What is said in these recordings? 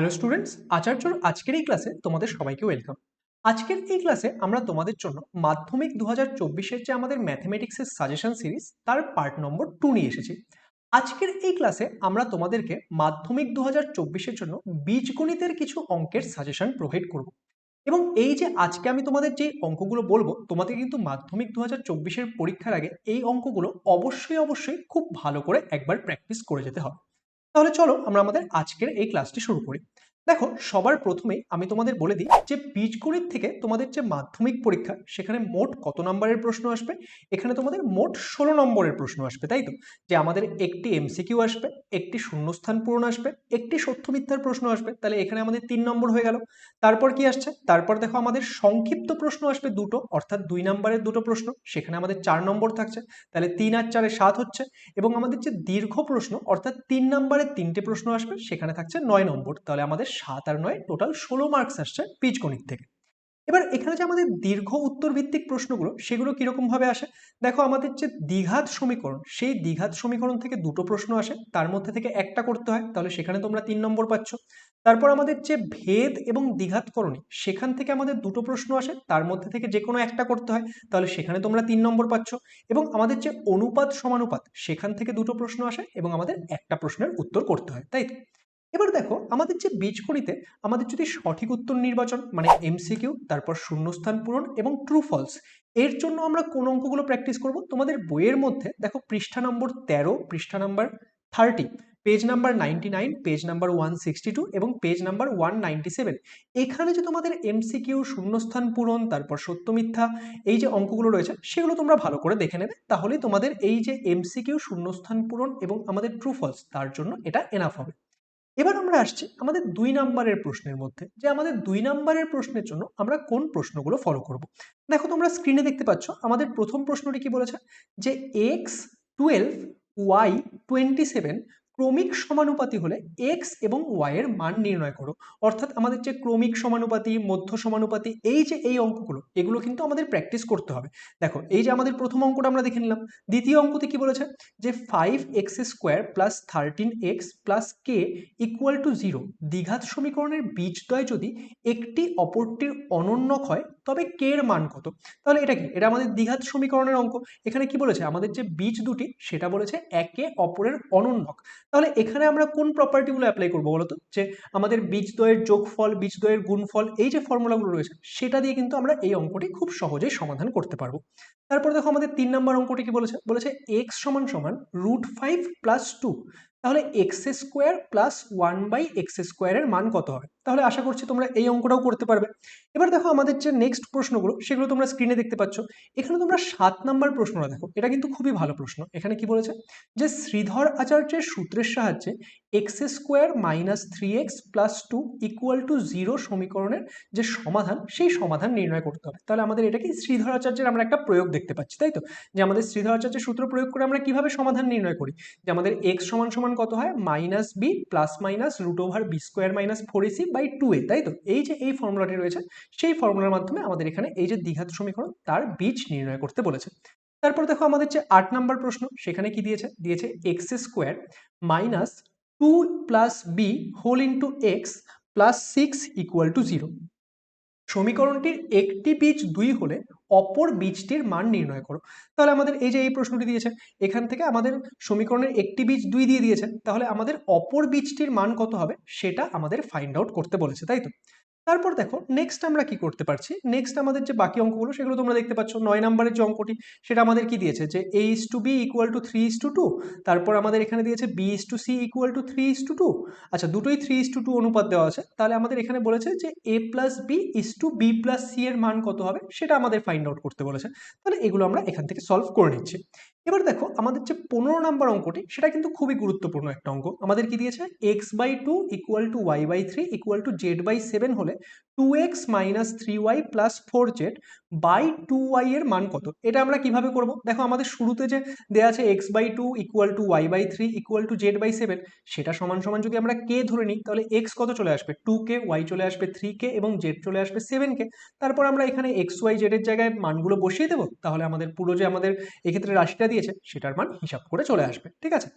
Hello students আচার্যর আজকের এই ক্লাসে তোমাদের সবাইকে ওয়েলকাম আজকের এই ক্লাসে আমরা তোমাদের জন্য মাধ্যমিক দু হাজার চব্বিশের যে আমাদের ম্যাথমেটিক্সের সাজেশন সিরিজ তার পার্ট নম্বর টু নিয়ে এসেছি। আজকের এই ক্লাসে আমরা তোমাদেরকে মাধ্যমিক দু হাজার চব্বিশের জন্য বীজগণিতের কিছু অঙ্কের সাজেশন প্রোভাইড করব। এবং এই যে আজকে আমি তোমাদের যে অঙ্কগুলো বলব, তোমাদের কিন্তু মাধ্যমিক দু হাজার চব্বিশের পরীক্ষার আগে এই অঙ্কগুলো অবশ্যই অবশ্যই খুব ভালো করে একবার প্র্যাকটিস করে যেতে হবে। তাহলে চলো আমরা আমাদের আজকের এই ক্লাসটি শুরু করি। দেখো, সবার প্রথমেই আমি তোমাদের বলে দিই যে বীজগণিত থেকে তোমাদের যে মাধ্যমিক পরীক্ষা, সেখানে মোট কত নম্বরের প্রশ্ন আসবে? এখানে তোমাদের মোট ষোলো নম্বরের প্রশ্ন আসবে, তাই তো? যে আমাদের একটি এমসিকিউ আসবে, একটি শূন্যস্থান পূরণ আসবে, একটি সত্য মিথ্যার প্রশ্ন আসবে, তাহলে এখানে আমাদের তিন নম্বর হয়ে গেল। তারপর কি আসছে? তারপর দেখো আমাদের সংক্ষিপ্ত প্রশ্ন আসবে দুটো, অর্থাৎ দুই নম্বরের দুটো প্রশ্ন, সেখানে আমাদের চার নম্বর থাকছে, তাহলে তিন আর চারে সাত হচ্ছে, এবং আমাদের যে দীর্ঘ প্রশ্ন, অর্থাৎ তিন নম্বরের তিনটে প্রশ্ন আসবে, সেখানে থাকছে নয় নম্বর, তাহলে আমাদের সাত আর নয় টোটাল ষোলো মার্কস আসছে বীজগণিত থেকে। এবার এখানে যে আমাদের দীর্ঘ উত্তর ভিত্তিক প্রশ্নগুলো, সেগুলো কীরকম ভাবে আসে? দেখো, আমাদের যে দ্বিঘাত সমীকরণ, সেই দ্বিঘাত সমীকরণ থেকে দুটো প্রশ্ন আসে। তার মধ্যে থেকে একটা করতে হয়, তাহলে সেখানে তোমরা তিন নম্বর পাচ্ছ। তারপর আমাদের যে ভেদ এবং দ্বিঘাতকরণী সেখান থেকে আমাদের দুটো প্রশ্ন আসে। তার মধ্যে থেকে যে কোনো একটা করতে হয়, তাহলে সেখানে তোমরা তিন নম্বর পাচ্ছ। এবং আমাদের যে অনুপাত সমানুপাত, সেখান থেকে দুটো প্রশ্ন আসে এবং আমাদের একটা প্রশ্নের উত্তর করতে হয়, তাই তো? এবার দেখো, আমাদের যে বীজগণিতে আমাদের যদি সঠিক উত্তর নির্বাচন মানে এমসিকিউ তারপর শূন্যস্থান পূরণ এবং ট্রু ফলস এর জন্য আমরা কোন অঙ্কগুলো প্র্যাকটিস করব? তোমাদের বইয়ের মধ্যে দেখো পৃষ্ঠা নম্বর তেরো, পৃষ্ঠা number thirty page number ninety nine page number one sixty two এবং page number one ninety seven এখানে যে তোমাদের এমসিকিউ শূন্যস্থান পূরণ, তারপর সত্য মিথ্যা, এই যে অঙ্কগুলো রয়েছে, সেগুলো তোমরা ভালো করে দেখে নেবে, তাহলে তোমাদের এই যে এমসিকিউ শূন্যস্থান পূরণ এবং আমাদের ট্রু ফলস তার জন্য এটা এনাফ হবে। এবার আমরা আসছি আমাদের দুই নাম্বারের প্রশ্নের মধ্যে, যে আমাদের দুই নাম্বারের প্রশ্নের জন্য আমরা কোন প্রশ্নগুলো ফলো করব। দেখো তোমরা স্ক্রিনে দেখতে পাচ্ছ, আমাদের প্রথম প্রশ্নটি কি বলেছে? যে X twelve Y twenty seven ক্রমিক সমানুপাতি হলে এক্স এবং ওয়াই এর মান নির্ণয় করো। অর্থাৎ আমাদের যে ক্রমিক সমানুপাতি, মধ্য সমানুপাতি, এই যে এই অঙ্কগুলো, এগুলো কিন্তু আমাদের প্র্যাকটিস করতে হবে। দেখো, এই যে আমাদের প্রথম অঙ্কটা আমরা দেখে নিলাম। দ্বিতীয় অঙ্কতে কি বলেছে? যে five X square plus thirteen X plus K equal to zero দ্বিঘাত সমীকরণের বীজদ্বয় যদি একটি অপরটির অনন্যক হয়, তবে কে এর মান কত? তাহলে এটা কি? এটা আমাদের দ্বিঘাত সমীকরণের অঙ্ক। এখানে কি বলেছে? আমাদের যে বীজ দুটি, সেটা বলেছে একে অপরের অনন্যক। তাহলে এখানে আমরা কোন প্রপার্টিগুলো অ্যাপ্লাই করব বলতো? যে আমাদের বীজদ্বয়ের যোগফল বীজদ্বয়ের গুণফল, এই যে ফর্মুলাগুলো রয়েছে, সেটা দিয়ে কিন্তু আমরা এই অঙ্কটি খুব সহজেই সমাধান করতে পারব। তারপর দেখো আমাদের তিন নম্বর অঙ্কটি কি বলেছে? বলেছে এক্স সমান সমান রুট ফাইভ প্লাস টু তাহলে X square plus one by X স্কোয়ারের মান কত হবে তাহলে আশা করছি তোমরা এই অঙ্কটাও করতে পারবে। এবার দেখো আমাদের যে নেক্সট প্রশ্নগুলো, সেগুলো তোমরা স্ক্রিনে দেখতে পাচ্ছ। এখানে তোমরা সাত নাম্বার প্রশ্নটা দেখো। এটা কিন্তু খুবই ভালো প্রশ্ন। এখানে কি বলেছে? যে শ্রীধর আচার্যের সূত্রের সাহায্যে X square minus three X plus two equal to zero সমীকরণের যে সমাধান, সেই সমাধান নির্ণয় করতে হবে। তাহলে আমাদের এটাকে শ্রীধর আচার্যের আমরা একটা প্রয়োগ দেখতে পাচ্ছি, তাই তো? যে আমাদের শ্রীধর আচার্যের সূত্র প্রয়োগ করে আমরা কীভাবে সমাধান নির্ণয় করি? যে আমাদের এক্স সমান সমান কত হয়? Minus B plus minus root over B square minus four AC by two A, তাই তো? এই যে এই ফর্মুলাটি রয়েছে, সেই ফর্মুলার মাধ্যমে আমাদের এখানে এই যে দ্বিঘাত সমীকরণ, তার বীজ নির্ণয় করতে বলেছে। তারপর দেখো আমাদের যে আট নাম্বার প্রশ্ন, সেখানে কি দিয়েছে? দিয়েছে X square minus two plus B whole into X plus six equal to zero. সমীকরণটির একটি বীজ দুই হলে অপর বীজটির মান নির্ণয় করো। তাহলে আমাদের এই যে এই প্রশ্নটি দিয়েছে এখান থেকে আমাদের সমীকরণের একটি বীজ দুই দিয়ে দিয়েছে তাহলে আমাদের অপর বীজটির মান কত হবে? সেটা আমাদের ফাইন্ড আউট করতে বলেছে, তাই তো? তারপর দেখো নেক্সট আমরা কি করতে পারছি? নেক্সট আমাদের যে বাকি অঙ্কগুলো, সেগুলো তোমরা দেখতে পাচ্ছ নয় নম্বরের যে অঙ্কটি, সেটা আমাদের কি দিয়েছে? যে A is to B equal to three is to two তারপর আমাদের এখানে দিয়েছে B is to C equal to three is to two আচ্ছা দুটোই থ্রি ইস টু টু অনুপাত দেওয়া আছে। তাহলে আমাদের এখানে বলেছে যে A plus B is to B plus C এর মান কত হবে? সেটা আমাদের ফাইন্ড আউট করতে বলেছে। তাহলে এগুলো আমরা এখান থেকে সলভ করে নিচ্ছি। এবার দেখো, আমাদের যে পনেরো নাম্বার অঙ্কটি, সেটা কিন্তু খুবই গুরুত্বপূর্ণ একটা অঙ্ক। আমাদের কি দিয়েছে? X by two equal to Y by three equal to Z by seven হলে two X minus three Y plus four Z by two Y এর মান কত? এটা আমরা কীভাবে করব? দেখো আমাদের শুরুতে যে দেওয়া আছে X by two equal to Y by three equal to Z by seven সেটা সমান সমান যদি আমরা কে ধরে নিই, তাহলে এক্স কত চলে আসবে? টু কে ওয়াই চলে আসবে থ্রি কে এবং জেড চলে আসবে সেভেন কে তারপর আমরা এখানে এক্স ওয়াই জেডের জায়গায় মানগুলো বসিয়ে দেবো, তাহলে আমাদের পুরো যে আমাদের এক্ষেত্রে রাশিটা দিয়েছে, সেটার মান হিসাব করে চলে আসবে, ঠিক আছে?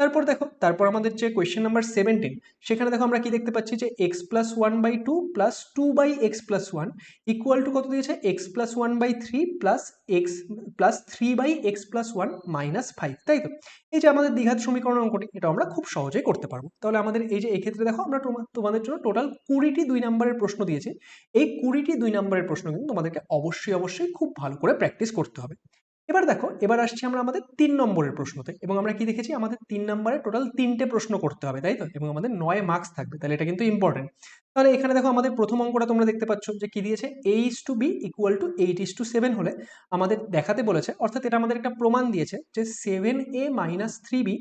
তারপর দেখো, তারপর আমাদের যে কোয়েশ্চেন নাম্বার সেভেন্টিন সেখানে দেখো আমরা কি দেখতে পাচ্ছি যে X plus one by two plus two by X plus one equal to কত দিয়েছে? X plus one by three plus X plus three by X plus one minus five তাই তো? এই যে আমাদের দ্বিঘাত সমীকরণ অঙ্কটি, এটা আমরা খুব সহজেই করতে পারব। তাহলে আমাদের এই যে এক্ষেত্রে দেখো, আমরা তোমাদের জন্য টোটাল কুড়িটি দুই নম্বরের প্রশ্ন দিয়েছি। এই কুড়িটি দুই নম্বরের প্রশ্ন কিন্তু তোমাদেরকে অবশ্যই অবশ্যই খুব ভালো করে প্র্যাকটিস করতে হবে। এবার দেখো, এবার আসছি আমরা আমাদের তিন নম্বরের প্রশ্নতে, এবং আমরা কি দেখেছি? আমাদের তিন নম্বরে টোটাল তিনটে প্রশ্ন করতে হবে, তাই তো? এবং আমাদের নয় মার্কস থাকবে, তাহলে এটা কিন্তু ইম্পর্টেন্ট তাহলে এখানে দেখো আমাদের প্রথম অঙ্কটা তোমরা দেখতে পাচ্ছ যে কি দিয়েছে? H two B equal to eight is to seven হলে আমাদের দেখাতে বলেছে, অর্থাৎ এটা আমাদের একটা প্রমাণ দিয়েছে যে seven A minus three B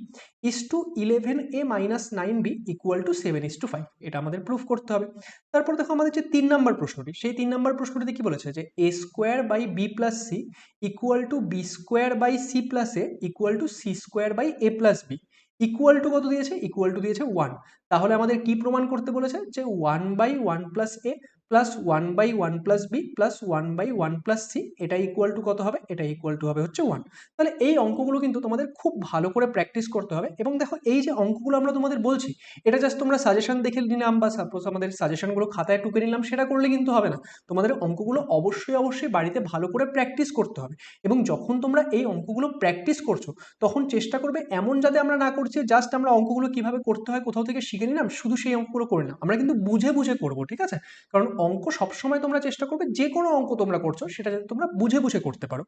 is to eleven A minus nine B equal to seven is to five এটা আমাদের প্রুফ করতে হবে। তারপর দেখো আমাদের যে তিন নম্বর প্রশ্নটি, সেই তিন নম্বর প্রশ্নটিতে কি বলেছে? যে A square by B plus C equal to B square by C plus A equal to C square by A plus B equal to কত দিয়েছে? ইকুয়াল টু দিয়েছে ওয়ান তাহলে আমাদের কি প্রমাণ করতে বলেছে? যে one by one plus A plus one by one plus B plus one by one plus C এটা ইকুয়াল টু কত হবে? এটা ইকুয়াল টু হবে হচ্ছে ওয়ান তাহলে এই অঙ্কগুলো কিন্তু তোমাদের খুব ভালো করে প্র্যাকটিস করতে হবে এবং দেখো এই যে অঙ্কগুলো আমরা তোমাদের বলছি, এটা জাস্ট তোমরা সাজেশন দেখে নিলাম বা সাপোজ আমাদের সাজেশনগুলো খাতায় টুকে নিলাম, সেটা করলে কিন্তু হবে না। তোমাদের অঙ্কগুলো অবশ্যই অবশ্যই বাড়িতে ভালো করে প্র্যাকটিস করতে হবে এবং যখন তোমরা এই অঙ্কগুলো প্র্যাকটিস করছ, তখন চেষ্টা করবে এমন যাতে আমরা না করছি জাস্ট আমরা অঙ্কগুলো কীভাবে করতে হয় কোথাও থেকে শিখে নিলাম, শুধু সেই অঙ্কগুলো করে না আমরা কিন্তু বুঝে বুঝে করব, ঠিক আছে? কারণ অঙ্ক সবসময় তোমরা চেষ্টা করবে যে কোনো অঙ্ক তোমরা করছ, সেটা যাতে তোমরা বুঝে বুঝে করতে পারো।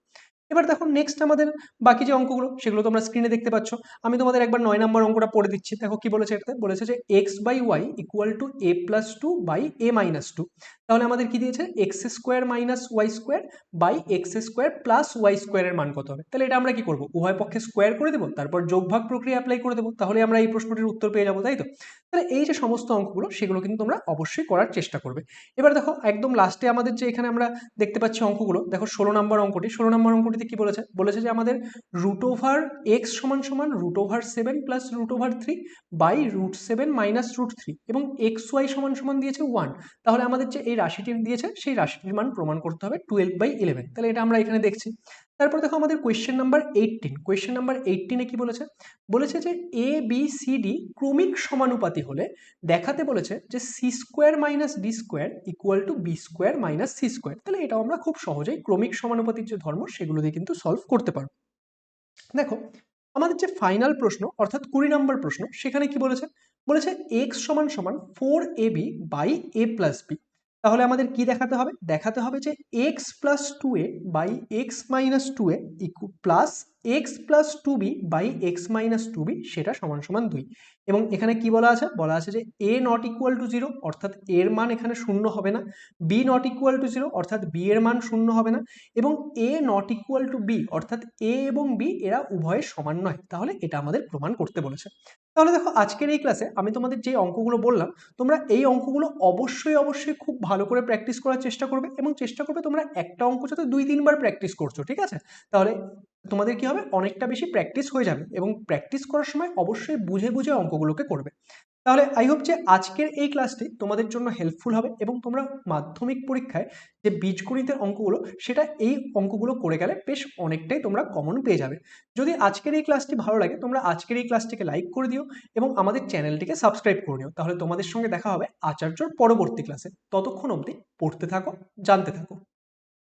এবার দেখো নেক্সট আমাদের বাকি যে অঙ্কগুলো, সেগুলো তোমরা স্ক্রিনে দেখতে পাচ্ছ। আমি তোমাদের একবার নয় নম্বর অঙ্কটা পড়ে দিচ্ছি। দেখো কি বলেছে এটাতে? বলেছে যে X by Y equal to A plus two by A minus two তাহলে আমাদের কি দিয়েছে? X square minus Y square by X square plus Y স্কোয়ারের মান কত হবে? তাহলে এটা আমরা কি করব? উভয় পক্ষে স্কোয়ার করে দেবো, তারপর যোগভাগ প্রক্রিয়া অ্যাপ্লাই করে দেবো। তাহলে আমরা এই প্রশ্নটির উত্তর পেয়ে যাব, তাই তো? তাহলে এই যে সমস্ত অঙ্কগুলো, সেগুলো কিন্তু তোমরা অবশ্যই করার চেষ্টা করবে। এবার দেখো, একদম লাস্টে আমাদের যে এখানে আমরা দেখতে পাচ্ছি অঙ্কগুলো, দেখো ষোলো নম্বর অঙ্কটি। ষোলো নম্বর অঙ্কটিতে কি বলেছে? বলেছে যে আমাদের রুট ওভার এক্স সমান সমান root over seven plus root over three by root seven minus root three এবং এক্স ওয়াই সমান সমান দিয়েছে ওয়ান তাহলে আমাদের যে এই রাশিটি দিয়েছে, সেই রাশিটির মান প্রমাণ করতে হবে টুয়েলভ বাই ইলেভেন তাহলে এটা আমরা এখানে দেখছি। তারপর দেখো আমাদের question number eighteen question number এইটিনে কি বলেছে? বলেছে যে এ বি সি ডি ক্রমিক সমানুপাতি হলে দেখাতে বলেছে যে C square minus D square equal to B square minus C square তাহলে এটাও আমরা খুব সহজেই ক্রমিক সমানুপাতির যে ধর্ম, সেগুলো দিয়ে কিন্তু সলভ করতে পারব। দেখো, আমাদের যে ফাইনাল প্রশ্ন, অর্থাৎ কুড়ি নম্বর প্রশ্ন, সেখানে কি বলেছে? বলেছে এক্স সমান সমান four A B by A plus B তাহলে আমাদের কি দেখাতে হবে? দেখাতে হবে যে X plus two A by X minus two A equal plus X plus two B by X minus two B সেটা সমান সমান দুই। এবং এখানে কি বলা আছে? বলা আছে যে A not equal to zero অর্থাৎ এর মান এখানে শূন্য হবে না। B not equal to zero অর্থাৎ বি এর মান শূন্য হবে না। এবং A not equal to B অর্থাৎ এ এবং বি এরা উভয়ের সমান নয়। তাহলে এটা আমাদের প্রমাণ করতে বলেছে। তাহলে দেখো, আজকের এই ক্লাসে আমি তোমাদের যে অঙ্কগুলো বললাম, তোমরা এই অঙ্কগুলো অবশ্যই অবশ্যই খুব ভালো করে প্র্যাকটিস করার চেষ্টা করবে। এবং চেষ্টা করবে তোমরা একটা অঙ্ক যাতে দুই, তিনবার প্র্যাকটিস করছ, ঠিক আছে? তাহলে তোমাদের কি হবে? অনেকটা বেশি প্র্যাকটিস হয়ে যাবে এবং প্র্যাকটিস করার সময় অবশ্যই বুঝে বুঝে অঙ্কগুলোকে করবে। তাহলে আই হোপ যে আজকের এই ক্লাসটি তোমাদের জন্য হেল্পফুল হবে এবং তোমরা মাধ্যমিক পরীক্ষায় যে বীজগণিতের অঙ্কগুলো, সেটা এই অঙ্কগুলো করে গেলে বেশ অনেকটাই তোমরা কমন পেয়ে যাবে। যদি আজকের এই ক্লাসটি ভালো লাগে, তোমরা আজকের এই ক্লাসটিকে লাইক করে দিও এবং আমাদের চ্যানেলটিকে সাবস্ক্রাইব করে নিও। তাহলে তোমাদের সঙ্গে দেখা হবে আচার্যর পরবর্তী ক্লাসে ততক্ষণ অবধি পড়তে থাকো, জানতে থাকো।